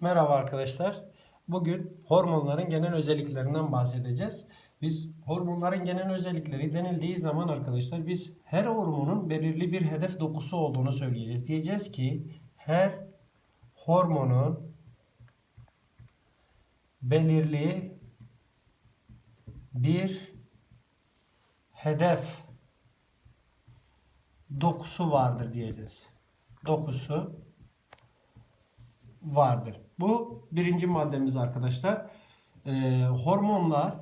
Merhaba arkadaşlar. Bugün hormonların genel özelliklerinden bahsedeceğiz. Biz hormonların genel özellikleri denildiği zaman arkadaşlar biz her hormonun belirli bir hedef dokusu olduğunu söyleyeceğiz. Diyeceğiz ki her hormonun belirli bir hedef dokusu vardır diyeceğiz. Dokusu vardır. Bu birinci maddemiz arkadaşlar. Ee, hormonlar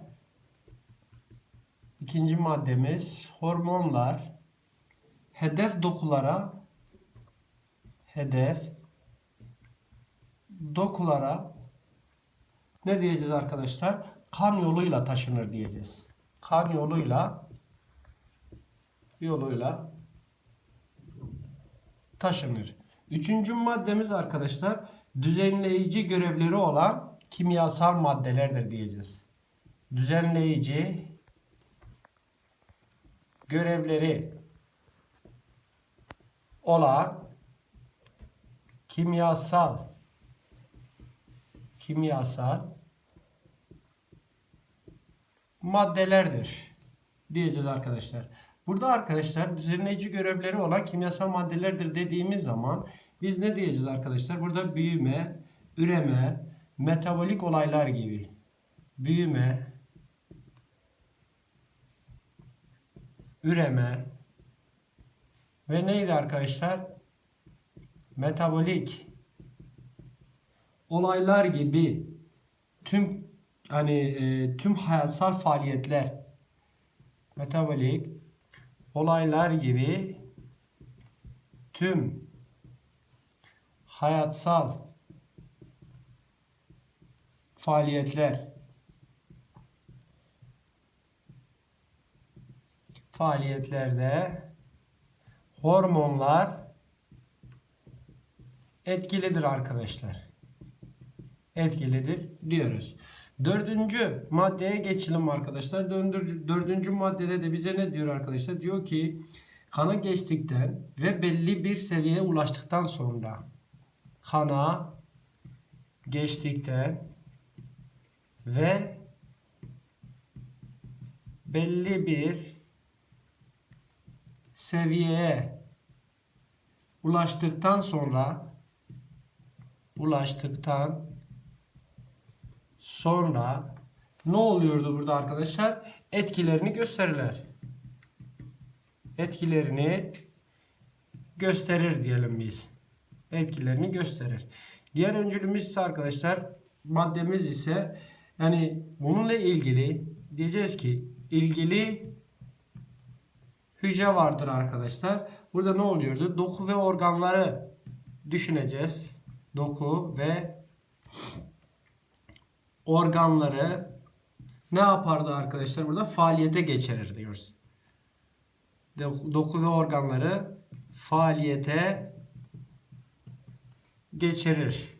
ikinci maddemiz hormonlar hedef dokulara hedef dokulara ne diyeceğiz arkadaşlar? Kan yoluyla taşınır diyeceğiz. Kan yoluyla yoluyla taşınır. Üçüncü maddemiz arkadaşlar düzenleyici görevleri olan kimyasal maddelerdir diyeceğiz. Düzenleyici görevleri olan kimyasal kimyasal maddelerdir diyeceğiz arkadaşlar. Burada arkadaşlar düzenleyici görevleri olan kimyasal maddelerdir dediğimiz zaman biz ne diyeceğiz arkadaşlar? Burada büyüme, üreme, metabolik olaylar gibi. Büyüme, üreme ve neydi arkadaşlar? Metabolik olaylar gibi tüm hani e, tüm hayatsal faaliyetler metabolik olaylar gibi tüm hayatsal faaliyetler faaliyetlerde hormonlar etkilidir arkadaşlar. Etkilidir diyoruz. Dördüncü maddeye geçelim arkadaşlar. Döndürücü, dördüncü maddede de bize ne diyor arkadaşlar? Diyor ki kana geçtikten ve belli bir seviyeye ulaştıktan sonra kana geçtikten ve belli bir seviyeye ulaştıktan sonra ulaştıktan sonra ne oluyordu burada arkadaşlar? Etkilerini gösterirler. Etkilerini gösterir diyelim biz. Etkilerini gösterir. Diğer öncülümüz ise arkadaşlar maddemiz ise yani bununla ilgili diyeceğiz ki ilgili hücre vardır arkadaşlar. Burada ne oluyordu? Doku ve organları düşüneceğiz. Doku ve organları ne yapardı arkadaşlar? Burada faaliyete geçirir diyoruz. Doku ve organları faaliyete geçirir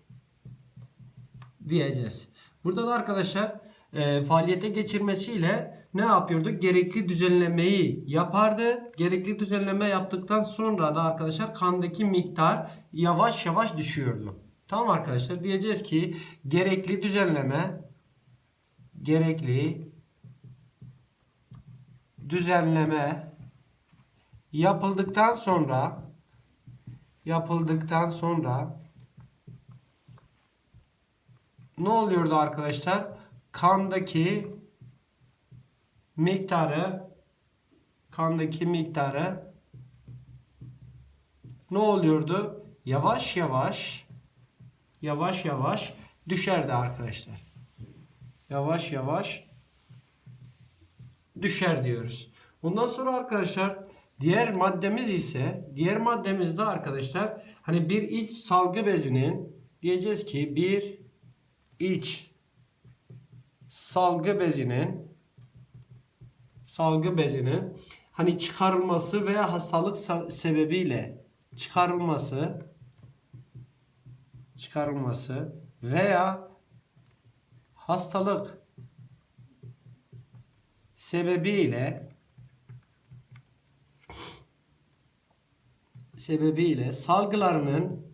diyeceğiz. Burada da arkadaşlar e, faaliyete geçirmesiyle ne yapıyordu? Gerekli düzenlemeyi yapardı. Gerekli düzenleme yaptıktan sonra da arkadaşlar kandaki miktar yavaş yavaş düşüyordu. Tamam arkadaşlar diyeceğiz ki gerekli düzenleme gerekli düzenleme yapıldıktan sonra yapıldıktan sonra ne oluyordu arkadaşlar? Kandaki miktarı kandaki miktarı ne oluyordu? Yavaş yavaş yavaş yavaş düşerdi arkadaşlar. Yavaş yavaş düşer diyoruz. Bundan sonra arkadaşlar diğer maddemiz ise diğer maddemizde arkadaşlar hani bir iç salgı bezinin diyeceğiz ki bir iç salgı bezinin salgı bezinin hani çıkarılması veya hastalık sebebiyle çıkarılması çıkarılması veya hastalık sebebiyle sebebiyle salgılarının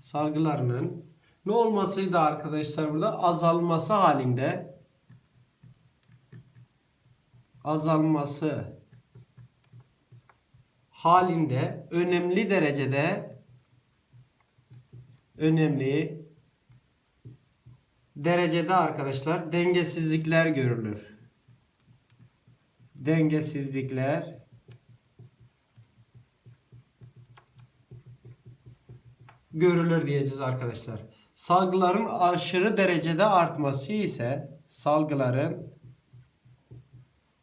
salgılarının ne olmasıydı arkadaşlar burada? Azalması halinde azalması halinde önemli derecede önemli derecede arkadaşlar dengesizlikler görülür. Dengesizlikler görülür diyeceğiz arkadaşlar. Salgıların aşırı derecede artması ise salgıların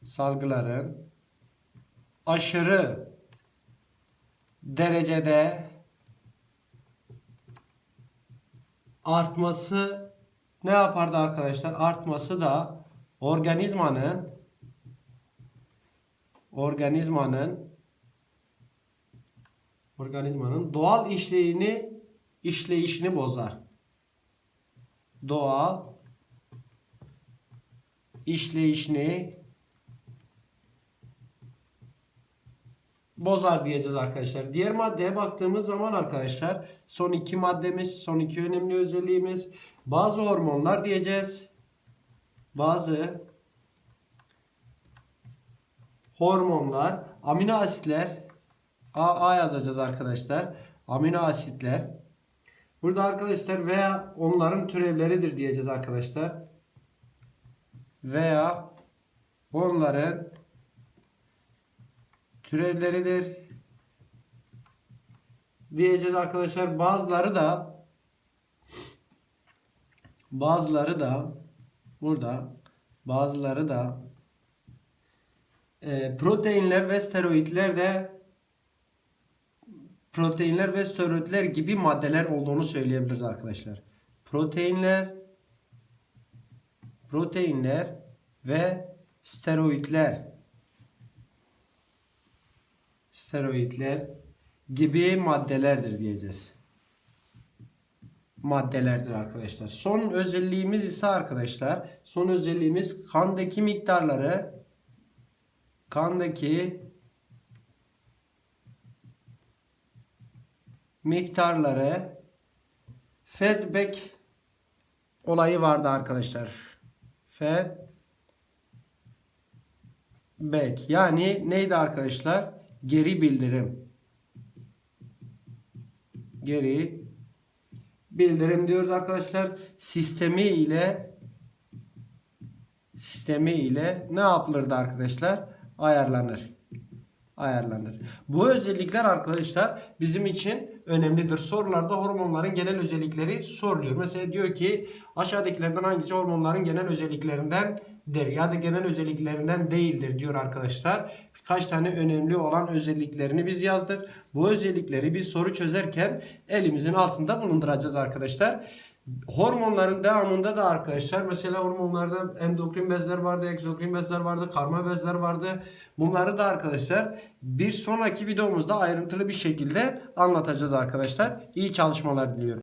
salgıların aşırı derecede artması ne yapardı arkadaşlar? Artması da organizmanın organizmanın organizmanın doğal işleyini işleyişini bozar. Doğal işleyişini bozar diyeceğiz arkadaşlar. Diğer maddeye baktığımız zaman arkadaşlar son iki maddemiz, son iki önemli özelliğimiz bazı hormonlar diyeceğiz. Bazı hormonlar, amino asitler A, A yazacağız arkadaşlar. Amino asitler. Burada arkadaşlar veya onların türevleridir diyeceğiz arkadaşlar. Veya onların türevleridir diyeceğiz arkadaşlar. Bazıları da bazıları da burada bazıları da e, proteinler ve steroidler de proteinler ve steroidler gibi maddeler olduğunu söyleyebiliriz arkadaşlar. Proteinler proteinler ve steroidler steroidler gibi maddelerdir diyeceğiz. Maddelerdir arkadaşlar. Son özelliğimiz ise arkadaşlar, son özelliğimiz kandaki miktarları kandaki miktarları feedback olayı vardı arkadaşlar. Feedback yani neydi arkadaşlar? Geri bildirim. Geri bildirim diyoruz arkadaşlar. Sistemi ile sistemi ile ne yapılırdı arkadaşlar? Ayarlanır ayarlanır. Bu özellikler arkadaşlar bizim için önemlidir. Sorularda hormonların genel özellikleri soruluyor. Mesela diyor ki aşağıdakilerden hangisi hormonların genel özelliklerindendir ya da genel özelliklerinden değildir diyor arkadaşlar. Birkaç tane önemli olan özelliklerini biz yazdık. Bu özellikleri biz soru çözerken elimizin altında bulunduracağız arkadaşlar. Hormonların devamında da arkadaşlar mesela hormonlarda endokrin bezler vardı, egzokrin bezler vardı, karma bezler vardı. Bunları da arkadaşlar bir sonraki videomuzda ayrıntılı bir şekilde anlatacağız arkadaşlar. İyi çalışmalar diliyorum.